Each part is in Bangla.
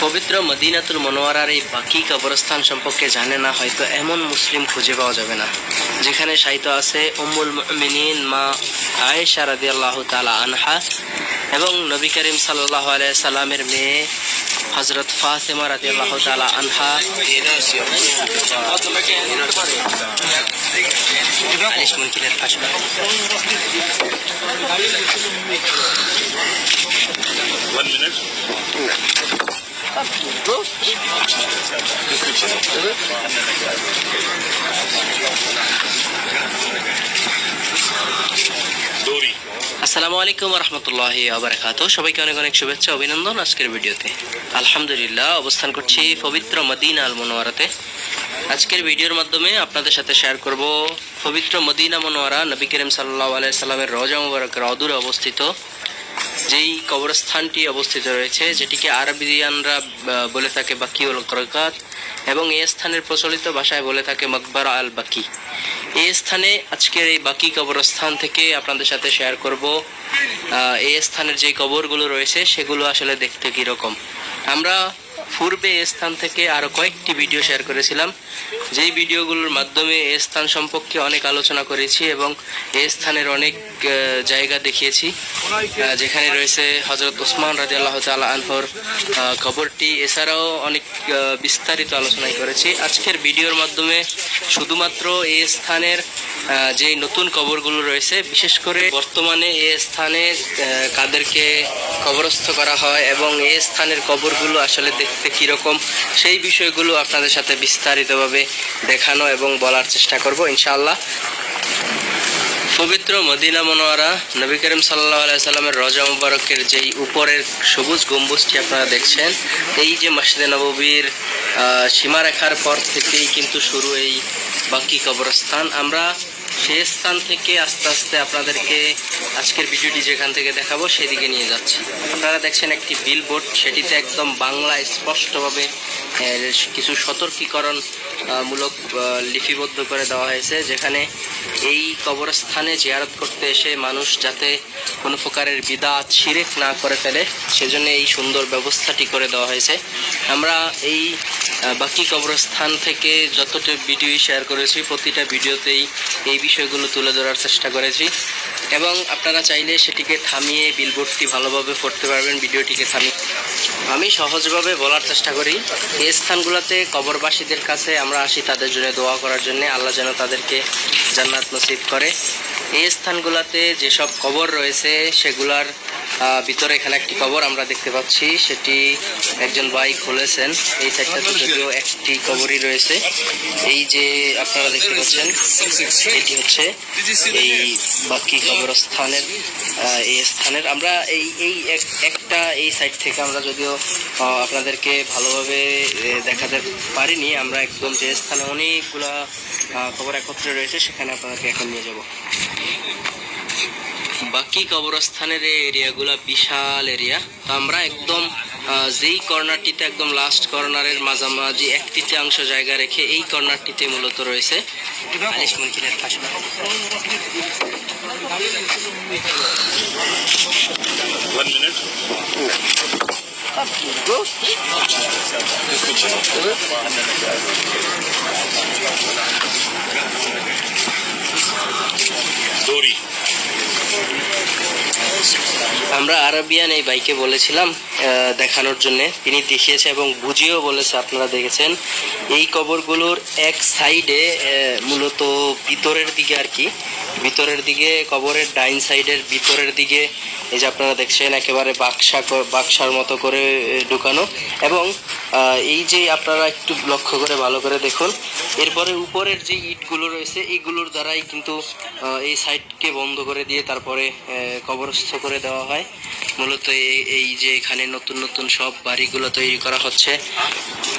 পবিত্র মদিনাতুল মনোয়ারার এই বাকি কবরস্থান সম্পর্কে জানে না হয়তো এমন মুসলিম খুঁজে পাওয়া যাবে না। যেখানে সাহিত্য আছে উম্মুল মিনীন মা আয়েশা রাদি আল্লাহ তালা আনহা এবং নবী করিম সাল্লাহ আলাই সাল্লামের মেয়ে হজরত ফাসেমা রাদি আল্লাহ তালা আনহা One minute. আসসালামু আলাইকুম রহমতুল্লাহ আবরাকাত সবাইকে অনেক অনেক শুভেচ্ছা, অভিনন্দন আজকের ভিডিওতে। আলহামদুলিল্লাহ, অবস্থান করছি পবিত্র মদিনা আল মনোয়ারাতে আজকের ভিডিওর মাধ্যমে আপনাদের সাথে শেয়ার করব পবিত্র মদিনা মনোয়ারা নবী করিম সাল্লাহ আলাইসাল্লামের রজা মুবারকের অদূরে অবস্থিত। যেই কবরস্থানটি অবস্থিত রয়েছে, যেটিকে আরবিয়ানরা বলে থাকে বাকি উল করকাত এবং এই স্থানের প্রচলিত ভাষায় বলে থাকে মকবরা আল বাকি। এই স্থানে আজকের এই বাকি কবরস্থান থেকে আপনাদের সাথে শেয়ার করব এই স্থানের যে কবরগুলো রয়েছে, সেগুলো আসলে দেখতে কীরকম। আমরা পূর্বে এ স্থান থেকে আরও কয়েকটি ভিডিও শেয়ার করেছিলাম। যেই ভিডিওগুলোর মাধ্যমে এ স্থান সম্পর্কে অনেক আলোচনা করেছি এবং এ স্থানের অনেক জায়গা দেখিয়েছি। যেখানে রয়েছে হজরত ওসমান রাজি আল্লাহ তালা আনহর আহ, কবরটি। এছাড়াও অনেক বিস্তারিত আলোচনাই করেছি। আজকের ভিডিওর মাধ্যমে শুধুমাত্র এই স্থানের যে নতুন কবরগুলো রয়েছে বিশেষ করে বর্তমানে এ স্থানে কাদেরকে কবরস্থ করা হয় এবং এই স্থানের কবরগুলো আসলে দেখতে কীরকম, সেই বিষয়গুলো আপনাদের সাথে বিস্তারিতভাবে দেখানো এবং বলার চেষ্টা করব, ইনশাআল্লাহ। পবিত্র মদিনা মনোয়ারা, নবী করিম সাল্লাহ সাল্লামের রজা মুবারকের যেই উপরের সবুজ গম্বুজটি আপনারা দেখছেন, এই যে মসজিদে নববীর সীমারেখার পর থেকেই কিন্তু শুরু এই বাকি কবরস্থান। আমরা সেই স্থান থেকে আস্তে আস্তে আপনাদেরকে আজকের ভিডিওটি যেখান থেকে দেখাবো, সেদিকে নিয়ে যাচ্ছি। আপনারা দেখছেন একটি বিলবোর্ড সেটিতে একদম বাংলায় স্পষ্টভাবে কিছু সতর্কীকরণ মূলক লিপিবদ্ধ করে দেওয়া হয়েছে, যেখানে এই কবরস্থানে জিয়ারত করতে এসে মানুষ যাতে কোনো প্রকারের বিদাত, শিরেক না করে ফেলে, সেজন্য এই সুন্দর ব্যবস্থাটি করে দেওয়া হয়েছে। আমরা এই বাকি কবরস্থান থেকে যতটা ভিডিও শেয়ার করেছি, প্রতিটা ভিডিওতেই এই বিষয়গুলো তুলে ধরার চেষ্টা করেছি। এবং আপনারা চাইলে সেটিকে থামিয়ে বিলবোর্ডটি ভালোভাবে পড়তে পারবেন ভিডিওটিকে থামিয়ে। আমি সহজভাবে বলার চেষ্টা করি, এই স্থানগুলোতে কবরবাসীদের কাছে আমরা আসি তাদের জন্য দোয়া করার জন্য, আল্লাহ যেন তাদেরকে জান্নাত নসিব করে। এই স্থানগুলোতে যেসব কবর রয়েছে, সেগুলার ভিতরে এখানে একটি কবর আমরা দেখতে পাচ্ছি। সেটি একজন ভাই খুলেছেন। এই সাইডটাতে যদিও একটি কবরই রয়েছে। এই যে আপনারা দেখতে পাচ্ছেন, এটি হচ্ছে এই বাকি কবরস্থানের এই স্থানের। আমরা এই এই এক- একটা এই সাইড থেকে আমরা যদিও আপনাদেরকে ভালোভাবে দেখাতে পারিনি। আমরা একদম যে স্থানে অনেকগুলা খবর একত্রে রয়েছে, সেখানে আপনাদেরকে এখন নিয়ে যাব। বাকি কবরস্থানের এই এরিয়াগুলো বিশাল এরিয়া। তো আমরা একদম যেই কর্নারটিতে একদম লাস্ট কর্নারের মাঝামাঝি এক তৃতীয়াংশ জায়গা রেখে এই কর্নারটিতে মূলত রয়েছে আলিশ. আমরা আরবিয়ান এই বাইকে বলেছিলাম দেখানোর জন্যে। তিনি দেখিয়েছে এবং বুঝিয়েও বলেছে, আপনারা দেখেছেন। এই কবরগুলোর এক সাইডে মূলত ভিতরের দিকে আর কি। ভিতরের দিকে, কবরের ডাইন সাইডের ভিতরের দিকে, এই যে আপনারা দেখছেন একেবারে বাক্সা বাক্সার মতো করে ঢুকানো। এবং এই যে আপনারা একটু লক্ষ্য করে, ভালো করে দেখুন, এরপরে উপরের যে ইটগুলো রয়েছে এইগুলোর দ্বারাই কিন্তু এই সাইডকে বন্ধ করে দিয়ে তারপরে কবরস্থ করে দেওয়া হয়। মূলত এই- যে এখানে নতুন নতুন সব বাড়িগুলো তৈরি করা হচ্ছে।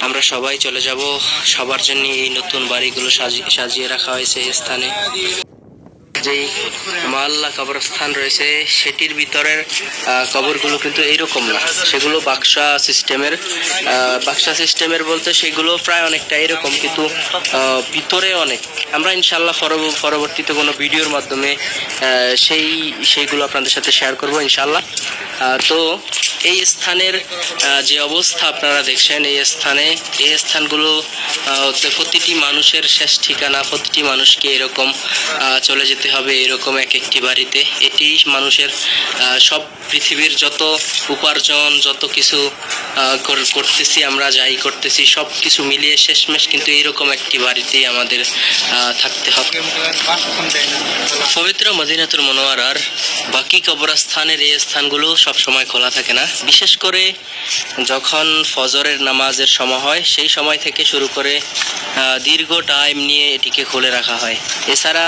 আমরা সবাই চলে যাব। সবার জন্য এই নতুন বাড়িগুলো সাজি- সাজিয়ে রাখা হয়েছে এই স্থানে। যেই মাল্লা কবরস্থান রয়েছে, সেটির ভিতরের কবরগুলো কিন্তু এইরকম না। সেগুলো বাক্সা সিস্টেমের বাক্সা সিস্টেমের বলতে সেগুলো প্রায় অনেকটা এরকম, কিন্তু ভিতরে অনেক। আমরা ইনশাল্লাহ পরবর্তীতে কোনো ভিডিওর মাধ্যমে সেই, সেইগুলো আপনাদের সাথে শেয়ার করব ইনশাল্লাহ তো এই স্থানের যে অবস্থা আপনারা দেখছেন, এই স্থানে, এই স্থানগুলো প্রতিটি মানুষের শেষ ঠিকানা, প্রতিটি মানুষকে এরকম চলে যেতে হবে এরকম এক একটি বাড়িতে। এটি মানুষের সব পৃথিবীর যত উপার্জন, যত কিছু করতেছি আমরা, যাই করতেছি সব কিছু মিলিয়ে শেষমেশ কিন্তু এইরকম একটি বাড়িতেই আমাদের থাকতে হবে। পবিত্র মদিনাতুল মনোয়ারার বাকি কবরস্থানের এই স্থানগুলো সব সময় খোলা থাকে না। বিশেষ করে যখন ফজরের নামাজের সময় হয়, সেই সময় থেকে শুরু করে দীর্ঘ টাইম নিয়ে এটিকে খুলে রাখা হয়। এছাড়া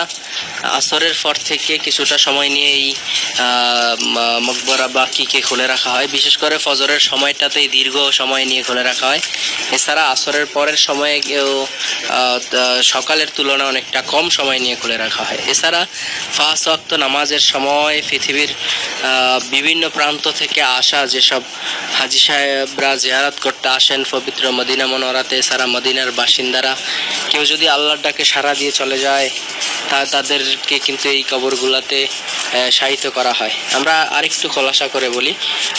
আসরের পর থেকে কিছুটা সময় নিয়ে এই মকবরা বাকিকে খুলে রাখা হয়। বিশেষ করে ফজরের সময়টাতেই দীর্ঘ সময় নিয়ে খুলে রাখা হয়। এছাড়া আসরের পরের সময়ে কেউ সকালের তুলনায় অনেকটা কম সময় নিয়ে খুলে রাখা হয়। এছাড়া ফাঁস ওয়াক্ত নামাজের সময় পৃথিবীর বিভিন্ন প্রান্ত থেকে আসা যেসব হাজি সাহেবরা জিয়ারাত করতে আসেন পবিত্র মদিনা মনোরাতে এছাড়া মদিনার বাসিন্দারা, কেউ যদি আল্লাহর ডাকে সাড়া দিয়ে চলে যায় তা তাদেরকে কিন্তু এই কবরগুলাতে সাহিত্য করা হয়। আমরা আরেকটু খোলাসা করে বলি।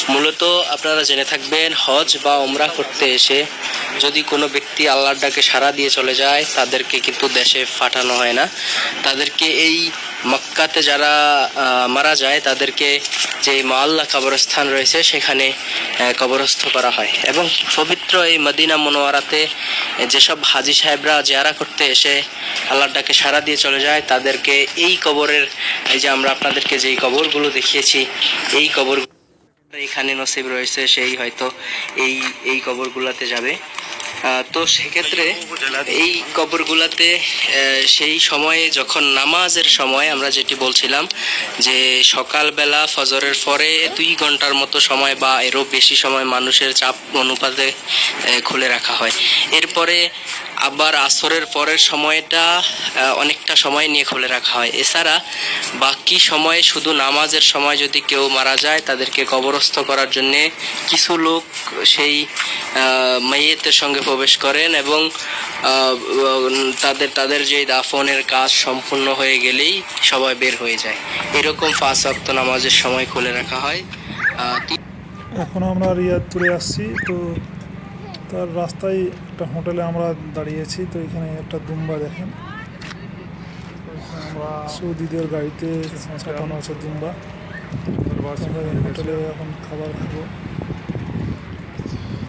মূলত আপনারা জেনে থাকবেন, হজ বা ওমরা করতে এসে যদি কোনো ব্যক্তি আল্লাহ ডাকে সাড়া দিয়ে চলে যায়, তাদেরকে কিন্তু দেশে পাঠানো হয় না। তাদেরকে এই মক্কাতে যারা মারা যায়, তাদেরকে যে মাল্লা কবরস্থান রয়েছে, সেখানে কবরস্থ করা হয়। এবং পবিত্র এই মদিনা মনোয়ারাতে যেসব হাজি সাহেবরা জেয়ারা করতে এসে আল্লাহর ডাকে সাড়া দিয়ে চলে যায়, তাদেরকে এই কবরের, এই যে আমরা আপনাদেরকে যেই কবরগুলো দেখিয়েছি, এই কবর এখানে নসিব রয়েছে, সেই হয়তো এই এই কবরগুলাতে যাবে। তো সেক্ষেত্রে এই কবরগুলাতে সেই সময়ে যখন নামাজের সময় আমরা যেটি বলছিলাম যে সকালবেলা ফজরের পরে দুই ঘণ্টার মতো সময় বা এরও বেশি সময় মানুষের চাপ অনুপাতে খুলে রাখা হয়। এরপরে আবার আসরের পরের সময়টা অনেকটা সময় নিয়ে খুলে রাখা হয়। এছাড়া বাকি সময়ে শুধু নামাজের সময় যদি কেউ মারা যায় তাদেরকে কবরস্থ করার জন্যে কিছু লোক সেই আহ, মাইয়েতের সঙ্গে প্রবেশ করেন এবং তাদের তাদের যে দাফনের কাজ সম্পূর্ণ হয়ে গেলেই সবাই বের হয়ে যায়। এরকম পাঁচ ওয়াক্ত নামাজের সময় খুলে রাখা হয়। এখন আমরা রিয়াদপুরে আসছি তো তার রাস্তায় একটা হোটেলে আমরা দাঁড়িয়েছি, তো এখানে একটা দুম্বা দেখেন। সৌদিদের গাড়িতে কাটানো আছে দুম্বা। হোটেলে এখন খাবার খাব।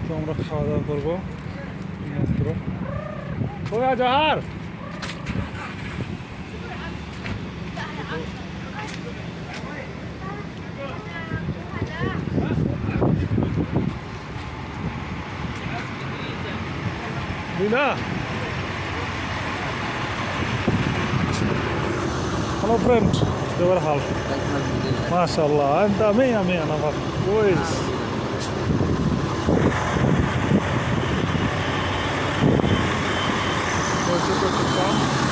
তো আমরা খাওয়া দাওয়া করব। মাত্র Mina! Hello friend, they were half. MashaAllah, and amém, amém, Anava. Pois. Thank you.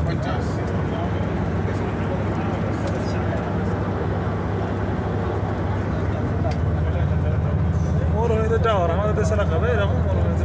পঞ্চাশ মরুভূমিতে টাওয়ার আমাদের দেশে না খাবে এরকম মরুভূমিতে